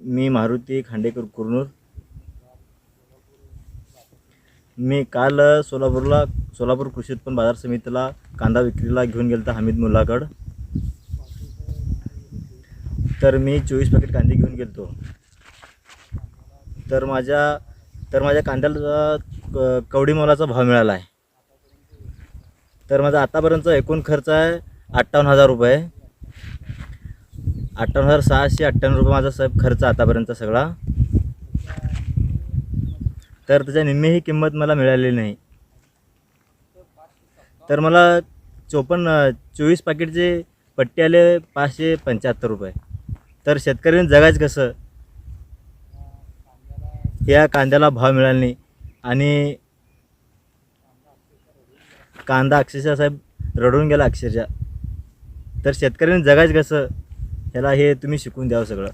मी मारुती खांडेकर कुरनूर. मी काल सोलापूरला सोलापूर कृषी उत्पन्न बाजार समितीला कांदा विक्रीला घेऊन गेलो होतो हमीद मुलाकड तर मी चोवीस पॅकेट कांदे घेऊन गेलो तर माझ्या तर माझ्या कांद्याला क- कवडी मोलाचा भाव मिळाला आहे तर माझा आतापर्यंतचा एकूण खर्च आहे अठ्ठावन्न हजार रुपये. अठ्ठावन्न हजार सहाशे अठ्ठ्याण्णव रुपये माझा साहेब खर्च आतापर्यंत सगळा. तर त्याच्या निम्मी ही किंमत मला मिळालेली नाही. तर मला चोपन्न चोवीस पाकिटचे पट्टे आले पाचशे पंच्याहत्तर रुपये. तर शेतकऱ्यांनी जगायचं कसं? या कांद्याला भाव मिळाला नाही. आणि कांदा अक्षरशः साहेब रडून गेला अक्षरशः. तर शेतकऱ्यांनी जगायचं कसं? ह्याला हे तुम्ही शिकून द्यावं सगळं.